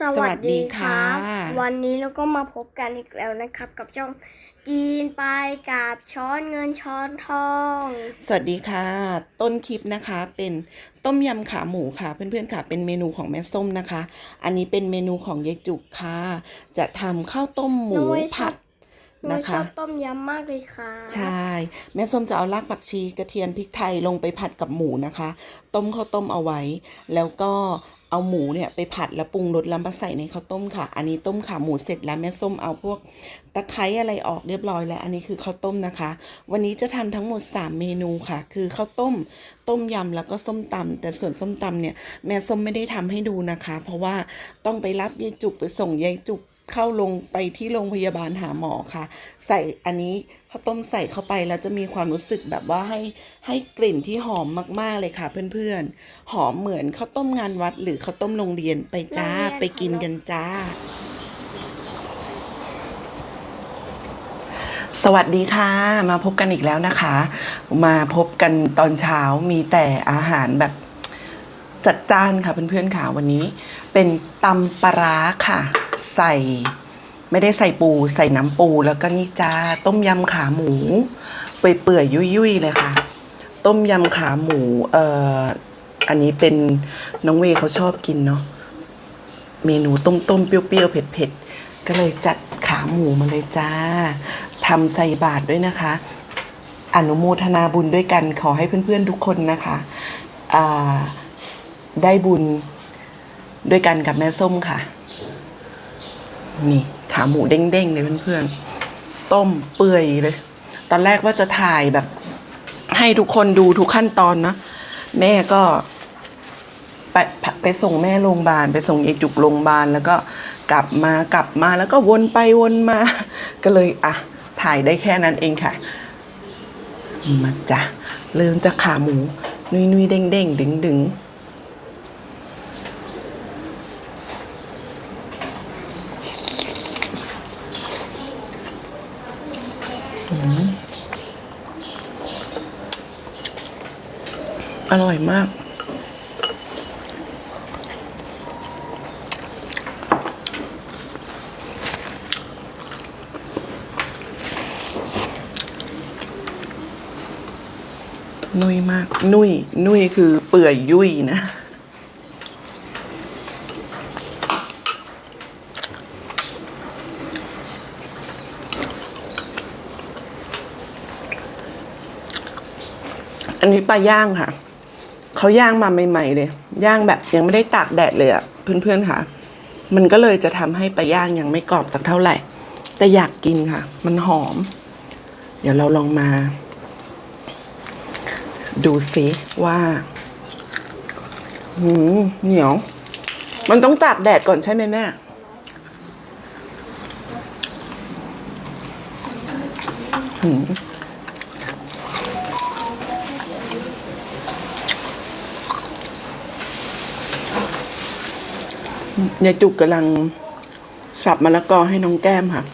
สวัสดีครัสวับสดีค่ะวันนี้เราก็มาพบกันอีกแล้วนะครับ กับช่องกินไปกับช้อนเงินช้อนทอง สวัสดีค่ะ ต้นคลิปนะคะเป็นต้มยำขาหมูค่ะ เพื่อนๆค่ะ เป็นเมนูของแม่ส้มนะคะ อันนี้เป็นเมนูของยายจุกค่ะ จะทำข้าวต้มหมูน้อยชอผับดหนูนะชอคะบต้มยำมากเลยค่ะ ใช่ แม่ส้มจะเอารากผักชีกระเทียมพริกไทยลงไปผัดกับหมูนะคะ ต้มข้าวต้มเอาไว้ แล้วก็ เอาหมูเนี่ยไปผัดแล้วปรุงรสแล้วมาใส่ในข้าวต้มค่ะ อันนี้ต้มขาหมูเสร็จแล้วแม่ส้มเอาพวกตะไคร้อะไรออกเรียบร้อยแล้ว อันนี้คือข้าวต้มนะคะ วันนี้จะทำทั้งหมด 3 เมนูค่ะ คือข้าวต้ม ต้มยำแล้วก็ส้มตำแต่ส่วนส้มตำเนี่ยแม่ส้มไม่ได้ทำให้ดูนะคะ เพราะว่าต้องไปรับยายจุกไปส่งยายจุก เข้าลงไปที่โรงพยาบาลหาหมอค่ะ ใส่อันนี้ข้าวต้มใส่เข้าไปแล้วจะมีความรู้สึกแบบว่าให้ให้กลิ่นที่หอมมากๆเลยค่ะ เพื่อนๆ หอมเหมือนข้าวต้มงานวัด หรือข้าวต้มโรงเรียนไปจ้าโรงเรียนไปกินกันจ้า สวัสดีค่ะ มาพบกันอีกแล้วนะคะ มาพบกันตอนเช้ามีแต่อาหารแบบจัดจ้านค่ะเพื่อนๆค่ะวันนี้ เป็นตำปลาร้าค่ะ ใส่ ไม่ได้ใส่ปู ใส่น้ำปูแล้วก็นี่จ้าต้มยำขาหมู เปื่อยๆยุ่ยๆเลยค่ะ ต้มยำขาหมูเอ่ออันนี้เป็นน้องเวเขาชอบกินเนาะเมนูต้มๆเปรี้ยวๆเผ็ดๆก็เลยจัดขาหมูมาเลยจ้าทำใส่บาตรด้วยนะคะ อนุโมทนาบุญด้วยกันขอให้เพื่อนๆทุกคนนะคะได้บุญด้วยกันกับแม่ส้มค่ะ นี่ ขาหมูเด้งๆเลยเพื่อนๆ ต้มเปื่อยเลย ตอนแรกว่าจะถ่ายแบบ ให้ทุกคนดูทุกขั้นตอนนะ แม่ก็ ไปไปส่งแม่โรงพยาบาล ไปส่งยายจุกโรงพยาบาล แล้วก็กลับมากลับมาแล้วก็วนไปวนมา ก็เลยอะถ่ายได้แค่นั้นเองค่ะ มาจ้ะเริ่มจากขาหมู นุยนุยเด้งเด้งดึงดึง อร่อยมาก นุ่ยมาก นุ่ย นุ่ยคือเปื่อยยุ่ยนะ อันนี้ปลาย่างค่ะ เขาย่างมาใหม่ๆเลย ย่างแบบยังไม่ได้ตากแดดเลยอะเพื่อนๆค่ะ มันก็เลยจะทำให้ปลาย่างยังไม่กรอบสักเท่าไหร่ แต่อยากกินค่ะ มันหอม เดี๋ยวเราลองมา ดูซิว่าหืมเหนียว มันต้องตากแดดก่อนใช่ไหมแม่หืม ยายจุกกำลังสับมะละกอให้น้องแก้มค่ะ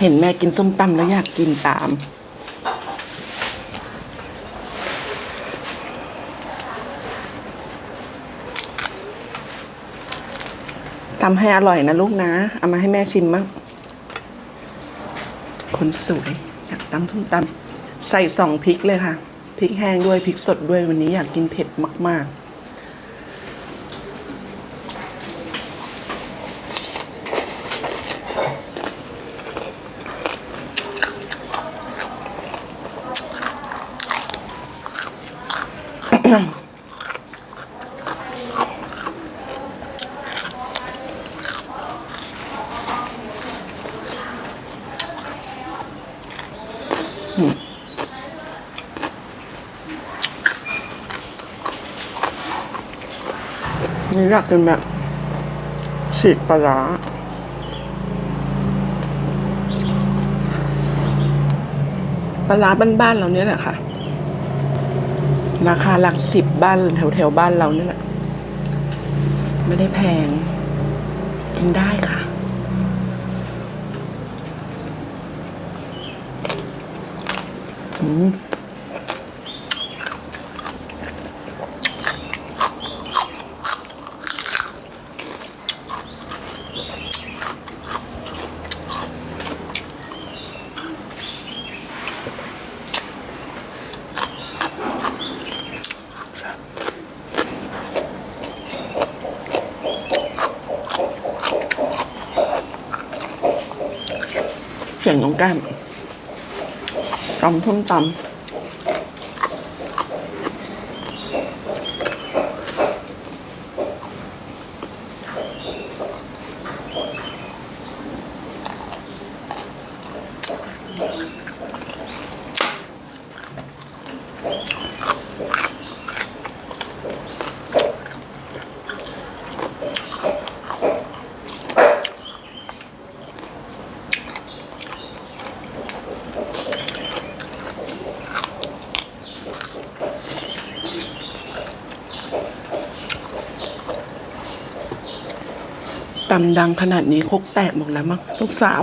เห็นแม่กินส้มตำแล้วอยากกินตามทำให้อร่อยนะลูกนะ เอามาให้แม่ชิมมั้งคนสวย อยากตำส้มตำใส่สองพริกเลยค่ะ พริกแห้งด้วย พริกสดด้วยวันนี้อยากกินเผ็ดมาก ๆ นี่อยากกินแบบฉีกปลาร้าปลาร้าบ้านๆเราเนี่ยแหละค่ะ ราคาหลักสิบบ้านแถวแถวๆบ้านเราเนี่ยแหละ ไม่ได้แพงกินได้ค่ะ อืม เสียงน้องแก้มตำส้มตำำดังขนาดนี้คกแตกหมดแล้วมั้งลูกสาว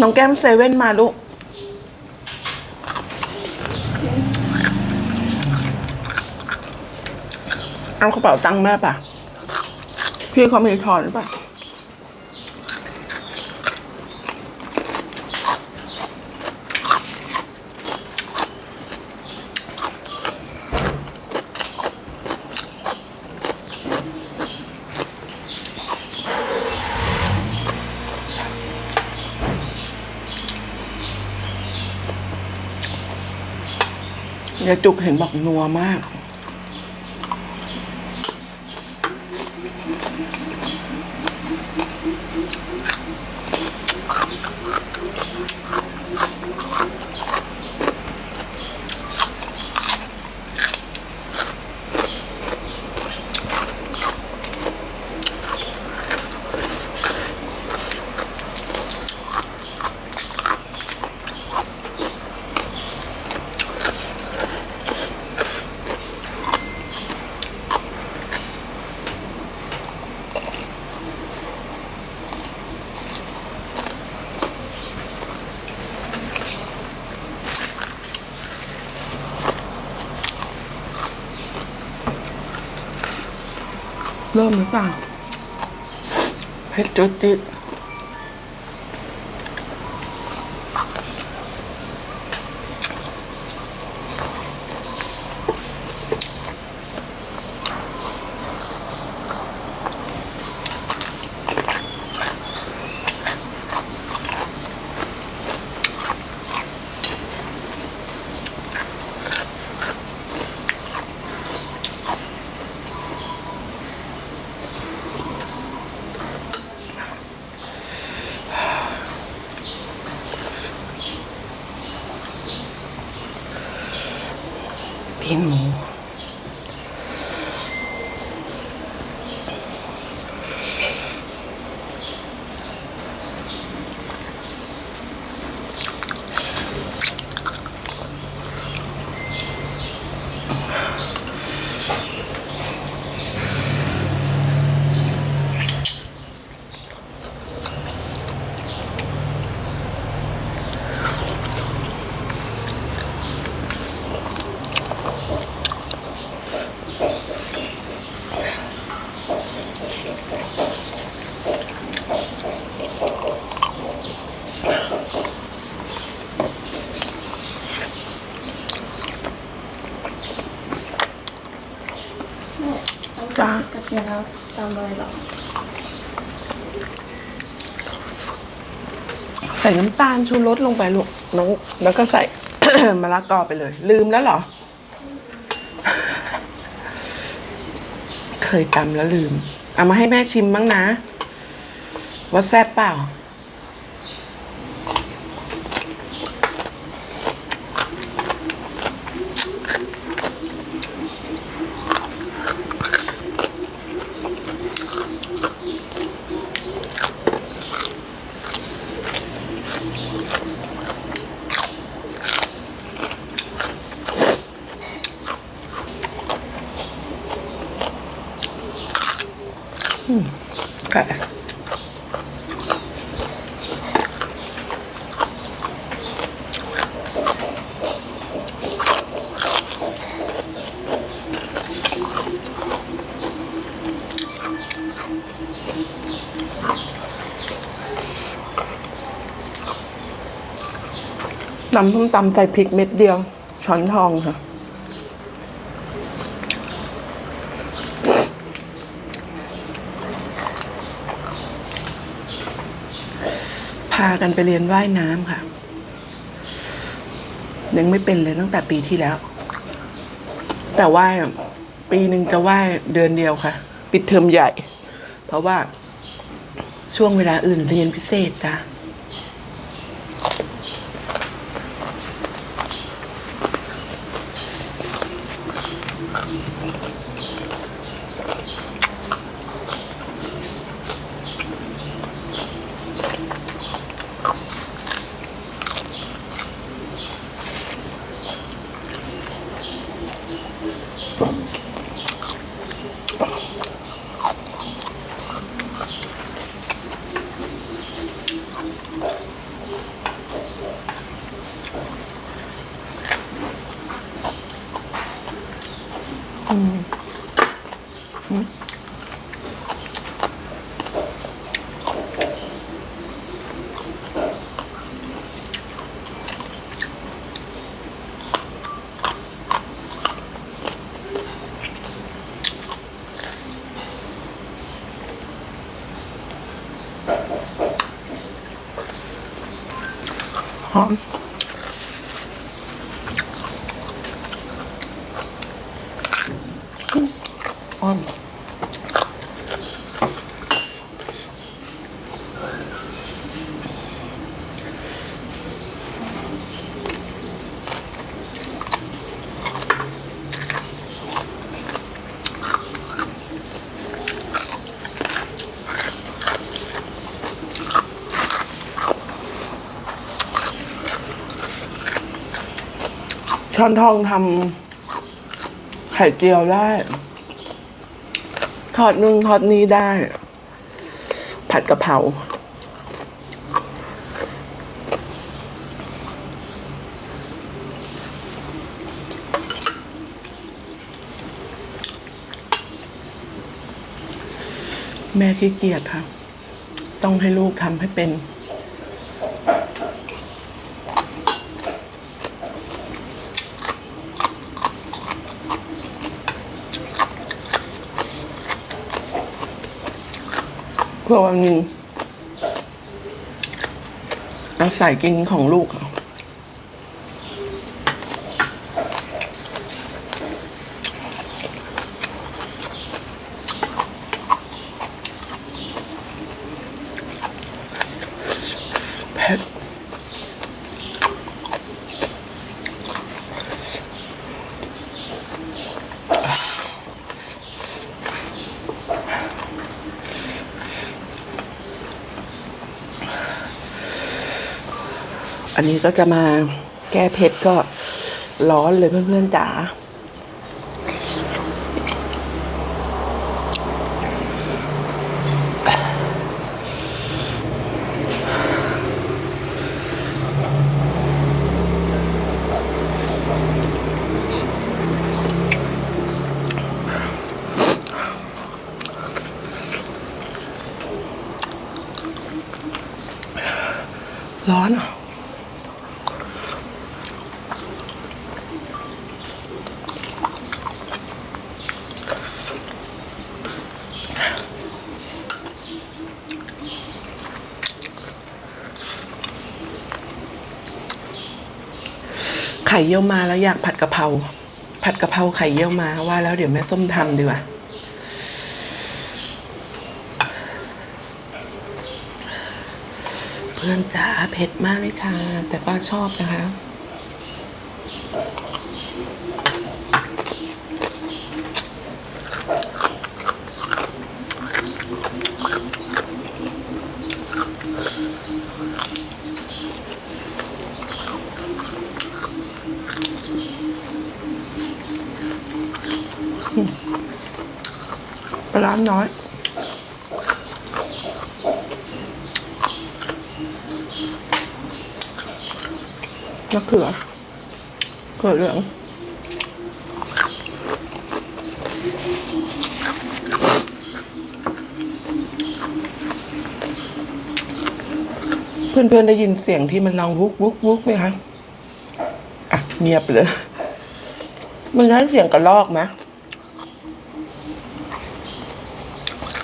น้องแก้มเซเว่นมาลูก เอากระเป๋าตังค์แม่ป่ะ พี่เขามีทอนหรือเปล่า ยายจุกเห็นบอกนัวมาก เริ่มหรือเปล่าเพชรจุดจิต ส่น้ำตาลชูรสลงไปลูกน้องแล้วก็ใส่ มะละกอไปเลย ลืมแล้วเหรอ เคยตำแล้วลืม เอามาให้แม่ชิมบ้างนะ ว่าแซ่บเปล่าำส้มตำใส่พริกเม็ดเดียว ช้อนทองค่ะ พากันไปเรียนว่ายน้ำค่ะ ยังไม่เป็นเลยตั้งแต่ปีที่แล้ว แต่ว่ายปีหนึ่งจะว่ายเดือนเดียวค่ะ ปิดเทอมใหญ่ เพราะว่าช่วงเวลาอื่นเรียนพิเศษจ้ะ ห ช้อนทองทำไข่เจียวได้ ทอดนึ่งทอดนี้ได้ ผัดกะเพราแม่ขี้เกียจค่ะ ต้องให้ลูกทำให้เป็น เพื่อวันหนึงอาศัยกินของลูกอะ อันนี้ก็จะมาแก้เผ็ดก็ร้อนเลยเพื่อนๆจ๋าร้อนอะไข่เยี่ยวมาแล้วอยากผัดกะเพราผัดกะเพราไข่เยี่ยวมาว่าแล้วเดี๋ยวแม่ส้มทำดีกว่าเพื่อนจ๋าเผ็ดมากเลยค่ะ แต่ก็ชอบนะคะะเขือเขือเหลืองเพื่อนๆได้ยินเสียงที่มันลองวุกวุกวุกไหมคะอะเงียบเลย มันใช้เสียงกระลอกไหม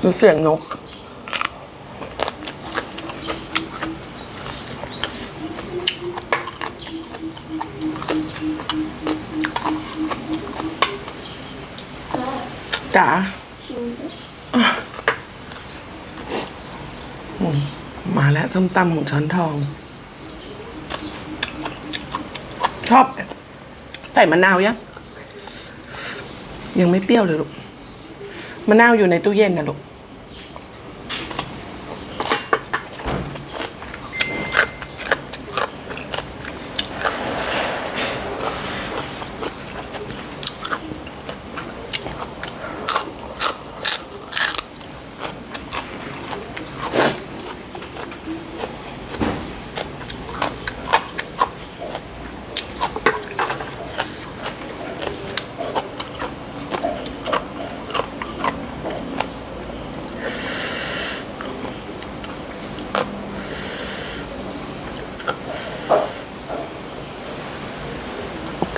หรือเสียงนก จ๋าชิมสิอืมมาแล้วส้มตำของช้อนทอง ชอบ ใส่มะนาวยัง ยังไม่เปรี้ยวเลยลูกมะนาวอยู่ในตู้เย็นนะลูก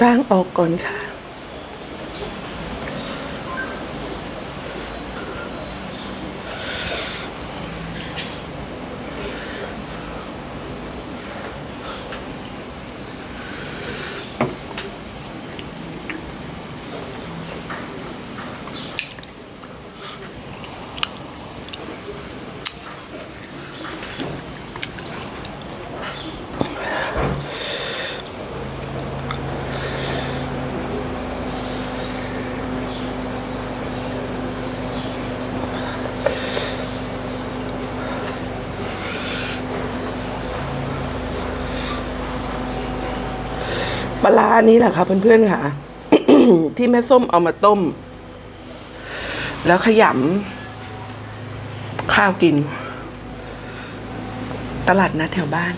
กลางออกก่อนค่ะ ปลาอันนี้แหละค่ะเพื่อนๆค่ะ ที่แม่ส้มเอามาต้ม แล้วขยำข้าวกิน ตลาดนัดแถวบ้าน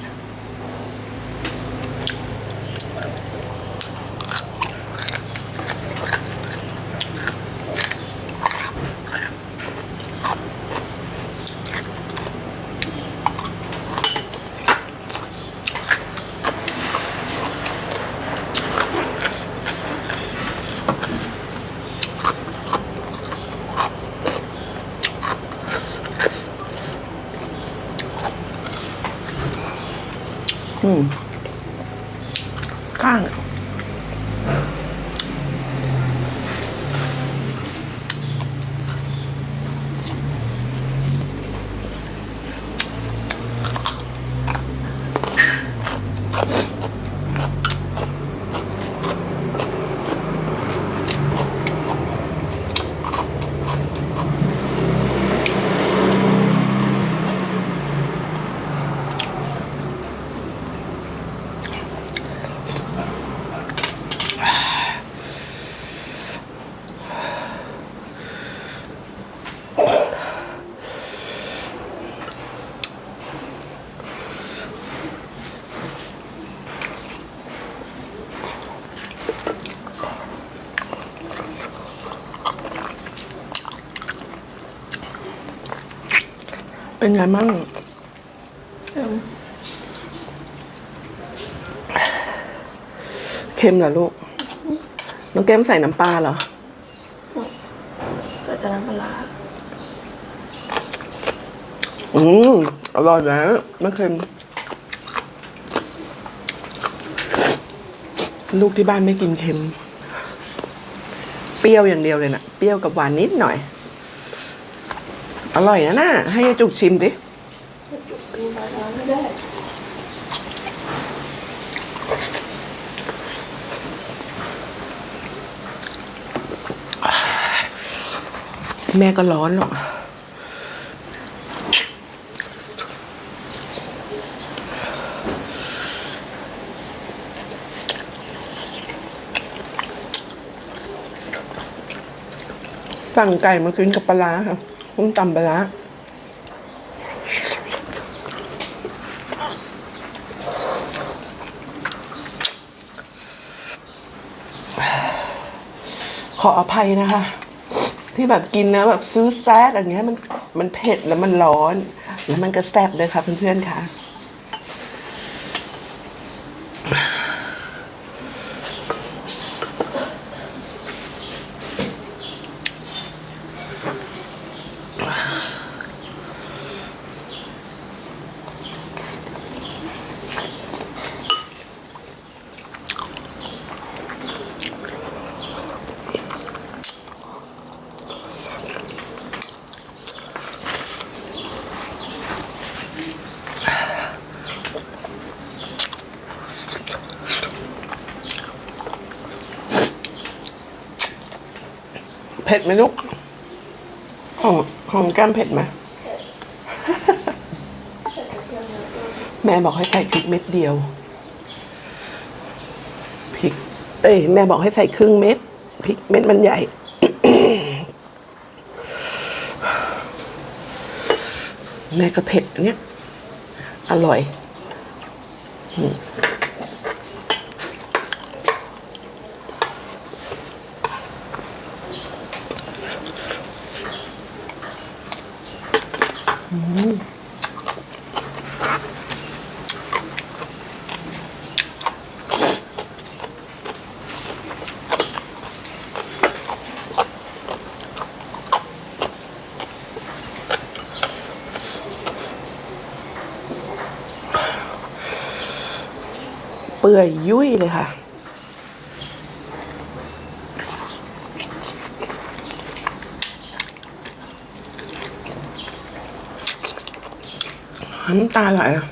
อืมข้าง เป็นไงมั่งอืมเค็มเหรอลูก น้องแก้มใส่น้ำปลาเหรอใส่แต่น้ำปลาร้าอืมอร่อยแล้วไม่เค็ม ลูกที่บ้านไม่กินเค็ม เปรี้ยวอย่างเดียวเลยนะเปรี้ยวกับหวานนิดหน่อย อร่อยนะน่ะให้ยายจุกชิมดิแม่ก็ร้อนหรอกสั่งไก่มากินกับปลาค่ะ ต้มต่ำไปลาร้าขออภัยนะคะ ที่แบบกินนะแบบซื้อแซดอย่างเงี้ยมันมันเผ็ดแล้วมันร้อน แล้วมันก็แซ่บเลยค่ะเพื่อนๆค่ะ ผ็ดไหมลูกของของแก้มเผ็ดไหมแม่บอกให้ใส่พริกเม็ดเดียวพริก เอ้ยแม่บอกให้ใส่ครึ่งเม็ดพริกเม็ดมันใหญ่แม่ก็เผ็ดเนี้ยอร่อย อยยุ่ยเลยค่ะ น้ำตาไหลอะ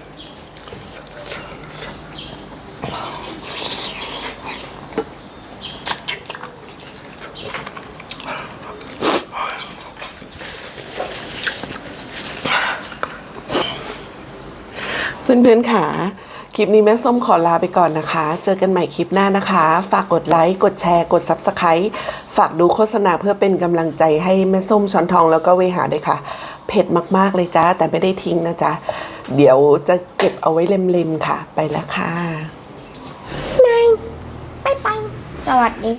เพื่อนๆค่ะ คลิปนี้แม่ส้มขอลาไปก่อนนะคะ เจอกันใหม่คลิปหน้านะคะ ฝากกดไลค์ กดแชร์ กด Subscribe ฝากดูโฆษณาเพื่อเป็นกำลังใจให้แม่ส้มช้อนทองแล้วก็เวหาด้วยค่ะ เผ็ดมากๆเลยจ้า แต่ไม่ได้ทิ้งนะจ๊ะ เดี๋ยวจะเก็บเอาไว้เล็มๆค่ะ ไปแล้วค่ะนายไปไปสวัสดี